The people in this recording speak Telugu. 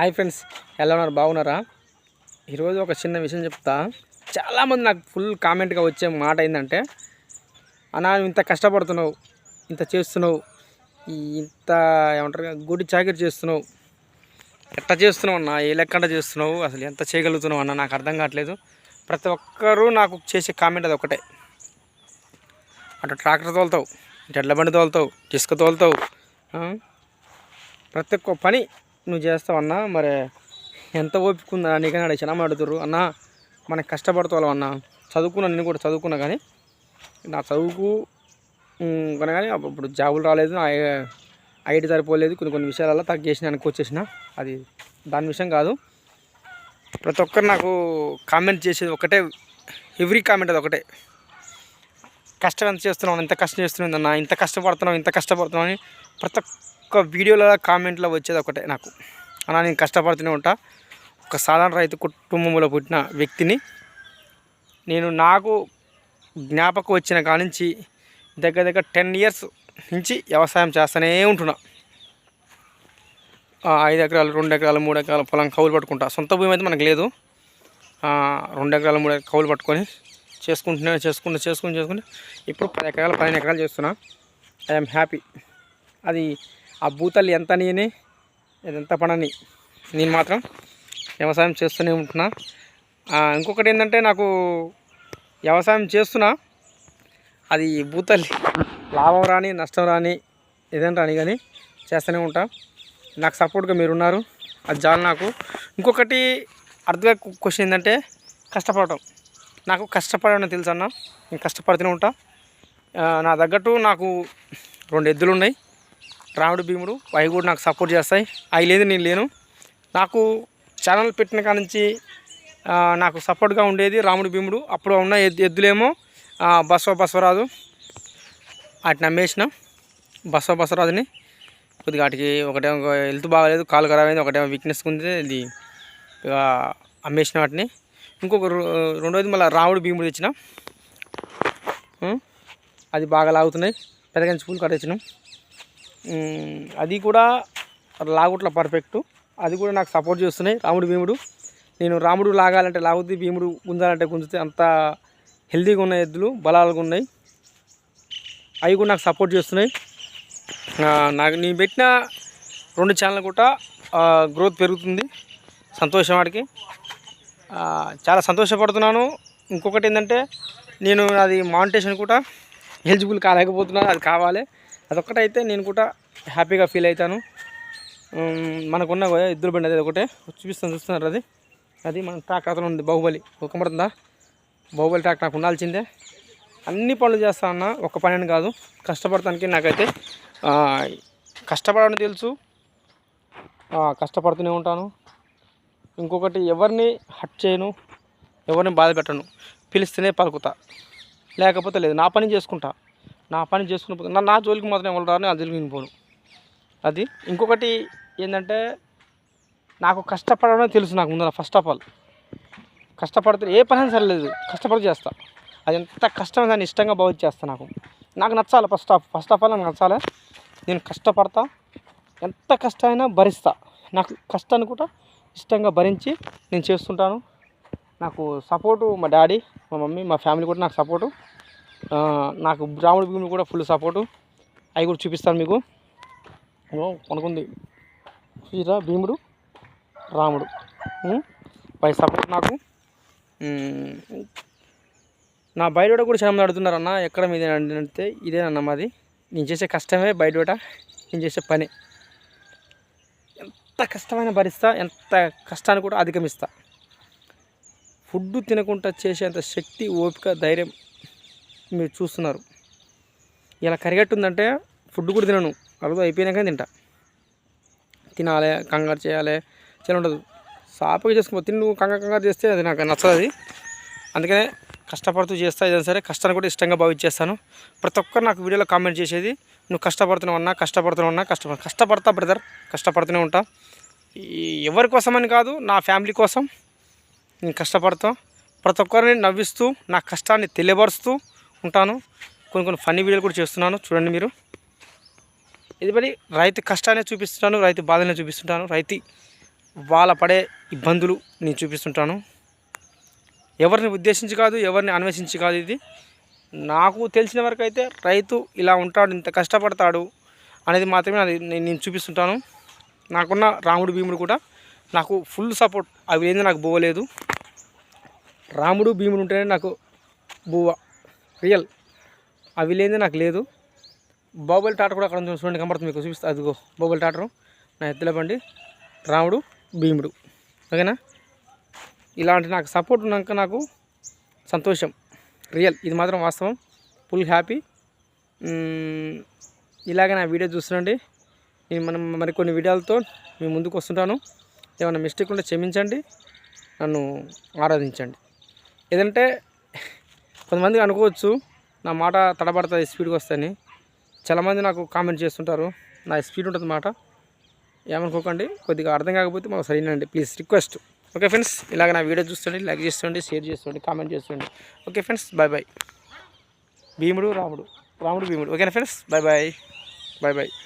హాయ్ ఫ్రెండ్స్ ఎలా ఉన్నారు? బాగున్నారా? ఈరోజు ఒక చిన్న విషయం చెప్తా. చాలామంది నాకు ఫుల్ కామెంట్గా వచ్చే మాట ఏంటంటే అన్నా ఇంత కష్టపడుతున్నావు ఇంత చేస్తున్నావు ఇంత ఏమంటారు గుడి చాకరీ చేస్తున్నావు ఎట్లా చేస్తున్నావు అన్న ఏ లెక్కంట చేస్తున్నావు అసలు ఎంత చేయగలుగుతున్నావు అన్న నాకు అర్థం కావట్లేదు. ప్రతి ఒక్కరూ నాకు చేసే కామెంట్ అది ఒకటే. అటు ట్రాక్టర్ తోలుతావు ఇటు ఎడ్ల బండి తోలుతావు ఇసుక తోలుతావు ప్రతి ఒక్క పని నువ్వు చేస్తావు మరి ఎంత ఓపిక ఉందా నీకని అడిగి చాలా అడుగుతారు అన్న మనకి కష్టపడతావు అన్న. చదువుకున్నా నేను కూడా చదువుకున్నా కానీ నా చదువుకు కానీ అప్పుడు జాబులు రాలేదు నా ఐటీ సరిపోలేదు కొన్ని కొన్ని విషయాలలో తగ్గ చేసిన వెనక్కి వచ్చేసిన అది దాని విషయం కాదు. ప్రతి ఒక్కరు నాకు కామెంట్ చేసేది ఒకటే. ఎవ్రీ కామెంట్ అది ఒకటే. కష్టం ఎంత చేస్తున్నావు? ఎంత కష్టం చేస్తున్నావు అన్న ఇంత కష్టపడుతున్నావు? ఇంత కష్టపడుతున్నావు అని ప్రతి ఒక్క వీడియోలో కామెంట్లో వచ్చేది ఒకటే నాకు. అలా నేను కష్టపడుతూనే ఉంటా. ఒక సాధారణ రైతు కుటుంబంలో పుట్టిన వ్యక్తిని నేను నాకు జ్ఞాపకం వచ్చిన కానించి నుంచి దగ్గర దగ్గర టెన్ ఇయర్స్ నుంచి వ్యవసాయం చేస్తూనే ఉంటున్నా. ఐదు ఎకరాలు రెండు ఎకరాలు మూడు ఎకరాలు పొలం కౌలు పట్టుకుంటా. సొంత భూమి అయితే మనకు లేదు. రెండు ఎకరాలు మూడు ఎకరాలు కౌలు పట్టుకొని చేసుకుంటున్నా చేసుకుంటూ చేసుకుంటూ చేసుకుంటూ ఇప్పుడు పది ఎకరాలు పదిహేను ఎకరాలు చేస్తున్నా. I'm happy. అది ఆ బూతలు ఎంత నీని ఎంత పనని? నేను మాత్రం వ్యవసాయం చేస్తూనే ఉంటున్నా. ఇంకొకటి ఏంటంటే నాకు వ్యవసాయం చేస్తున్నా. అది భూతల్లి లాభం రాని నష్టం రాని ఏదైనా రాని కానీ చేస్తూనే ఉంటా. నాకు సపోర్ట్గా మీరు ఉన్నారు అది చాలు నాకు. ఇంకొకటి అర్థం క్వశ్చన్ ఏంటంటే కష్టపడటం. నాకు కష్టపడడం తెలుసు అన్న నేను కష్టపడుతూనే ఉంటా. నా తగ్గట్టు నాకు రెండు ఎద్దులు ఉన్నాయి. రాముడు భీముడు అవి కూడా నాకు సపోర్ట్ చేస్తాయి. అవి లేదు నేను లేను. నాకు ఛానల్ పెట్టిన కాడ నుంచి నాకు సపోర్ట్గా ఉండేది రాముడు భీముడు. అప్పుడు ఉన్న ఎద్దు ఎద్దులేమో బసవ బసవరాజు. వాటిని అమ్మేసిన బసవ బసవరాజుని. కొద్దిగా వాటికి ఒకటేమో హెల్త్ బాగాలేదు కాలు ఖరాబ్ అయింది ఒకటేమో వీక్నెస్ ఉంది ఇది అమ్మేసిన వాటిని. ఇంకొక రో- రెండోది మళ్ళీ రాముడు భీముడు తెచ్చిన. అది బాగా లాగుతున్నాయి. పెద్దగంచి పూలు కట్టేసినాం అది కూడా లాగుట్ల పర్ఫెక్ట్ అది కూడా నాకు సపోర్ట్ చేస్తున్నాయి రాముడు భీముడు. నేను రాముడు లాగాలంటే లాగుద్ది భీముడు గుంజాలంటే గుంజితే అంత హెల్తీగా ఉన్నాయి ఎద్దులు బలాలుగా ఉన్నాయి. అవి కూడా నాకు సపోర్ట్ చేస్తున్నాయి. నాకు నేను పెట్టిన రెండు ఛానల్ కూడా గ్రోత్ పెరుగుతుంది. సంతోషం వాడికి. చాలా సంతోషపడుతున్నాను. ఇంకొకటి ఏంటంటే నేను అది మానిటేషన్ కూడా ఎలిజిబుల్ కాలేకపోతున్నాను అది కావాలి. అదొక్కటైతే నేను కూడా హ్యాపీగా ఫీల్ అవుతాను. మనకున్న ఇద్దరు బండి అది ఒకటే. చూపిస్తాను చూస్తున్నారు అది. అది మన ట్రాక్టర్ ఉంది బాహుబలి. కనబడుతుందా బాహుబలి ట్రాక్ నాకు ఉండాల్సిందే. అన్ని పనులు చేస్తా అన్న ఒక్క పని అని కాదు. కష్టపడటానికి నాకైతే కష్టపడని తెలుసు. కష్టపడుతూనే ఉంటాను. ఇంకొకటి ఎవరిని హట్ చేయను ఎవరిని బాధ పెట్టను. పిలిస్తేనే పలుకుతా. లేకపోతే లేదు నా పని చేసుకుంటా. నా పని చేసుకుని నా నా జోలికి మాత్రం ఎవరు రాని ఆ జోలికి పోను. అది ఇంకొకటి ఏంటంటే నాకు కష్టపడడం తెలుసు నాకు ముందర ఫస్ట్ ఆఫ్ ఆల్ కష్టపడితే ఏ పని అయినా సరలేదు కష్టపడి చేస్తా. అది ఎంత కష్టం దాన్ని ఇష్టంగా బాగు చేస్తా నాకు. నాకు నచ్చాలి first of first of all నాకు నచ్చాలి. నేను కష్టపడతా. ఎంత కష్టమైనా భరిస్తా. నాకు కష్టాన్ని కూడా ఇష్టంగా భరించి నేను చేస్తుంటాను. నాకు సపోర్టు మా డాడీ మా మమ్మీ మా ఫ్యామిలీ కూడా నాకు సపోర్టు నాకు రాముడి భూమి కూడా ఫుల్ సపోర్టు. అవి కూడా చూపిస్తాను మీకు. కొనుక్కుంది. చూసిరా భీముడు రాముడు. పై సపోర్ట్ నాకు. నా బయట కూడా చాలా మంది అడుగుతున్నారన్న ఎక్కడ మీదే అంటే ఇదేనన్న మాది. నేను చేసే కష్టమే బయట నేను చేసే పని. ఎంత కష్టమైన భరిస్తా ఎంత కష్టాన్ని కూడా అధిగమిస్తా. ఫుడ్ తినకుండా చేసేంత శక్తి ఓపిక ధైర్యం మీరు చూస్తున్నారు. ఇలా కరిగట్టుందంటే ఫుడ్ కూడా తినను. అరుదు అయిపోయినాక తింటా. తినాలి కంగారు చేయాలి చాలా ఉండదు. సాపుగా చేసుకో తిని నువ్వు కంగారు కంగారు చేస్తే అది నాకు నచ్చదు అది. అందుకనే కష్టపడుతూ చేస్తా ఏదైనా సరే కష్టాన్ని కూడా ఇష్టంగా భావించేస్తాను. ప్రతి ఒక్కరు నాకు వీడియోలో కామెంట్ చేసేది నువ్వు కష్టపడుతున్నావు అన్నా కష్టపడుతున్నావు అన్నా కష్టపడ కష్టపడతా బ్రదర్ కష్టపడుతూనే ఉంటా. ఎవరి కోసమని కాదు నా ఫ్యామిలీ కోసం నేను కష్టపడతా. ప్రతి ఒక్కరిని నవ్విస్తూ నా కష్టాన్ని తెలియపరుస్తూ ఉంటాను కొన్ని కొన్ని ఫన్నీ వీడియోలు కూడా చేస్తున్నాను. చూడండి మీరు. ఇది మరి రైతు కష్టాన్ని చూపిస్తున్నాను రైతు బాధనే చూపిస్తుంటాను. రైతు వాళ్ళ పడే ఇబ్బందులు నేను చూపిస్తుంటాను. ఎవరిని ఉద్దేశించి కాదు ఎవరిని అన్వేషించి కాదు ఇది. నాకు తెలిసిన వరకు అయితే రైతు ఇలా ఉంటాడు ఇంత కష్టపడతాడు అనేది మాత్రమే అది నేను నేను చూపిస్తుంటాను. నాకున్న రాముడు భీముడు కూడా నాకు ఫుల్ సపోర్ట్. అవి ఏంది నాకు బోవలేదు రాముడు భీముడు ఉంటేనే నాకు బువ్వ. రియల్. అవి లేనిదే నాకు లేదు. బాబుల్ టాటర్ కూడా అక్కడ చూడండి కనబడుతుంది మీకు చూపిస్తా అదిగో బాబుల్ టాటరు. నా ఎత్తుల బండి. రాముడు భీముడు. ఓకేనా? ఇలాంటి నాకు సపోర్ట్ ఉన్నాక నాకు సంతోషం. రియల్ ఇది మాత్రం వాస్తవం. ఫుల్ హ్యాపీ ఇలాగే నా వీడియో చూస్తుండండి. నేను మనం మరికొన్ని వీడియోలతో మీ ముందుకు వస్తుంటాను. ఏమైనా మిస్టేక్ ఉంటే క్షమించండి. నన్ను ఆరాధించండి. ఏదంటే కొంతమందికి అనుకోవచ్చు నా మాట తడబడుతుంది స్పీడ్కి వస్తాయని చాలామంది నాకు కామెంట్ చేస్తుంటారు నా స్పీడ్ ఉంటుంది మాట. ఏమనుకోకండి కొద్దిగా అర్థం కాకపోతే మాకు సరైనండి ప్లీజ్ రిక్వెస్ట్. ఓకే ఫ్రెండ్స్ ఇలాగ నా వీడియో చూస్తుండే లైక్ చేస్తుండి షేర్ చేస్తుండి కామెంట్ చేస్తుండి ఓకే ఫ్రెండ్స్ బాయ్ బాయ్ భీముడు రాముడు రాముడు భీముడు. ఓకేనా friends bye bye bye bye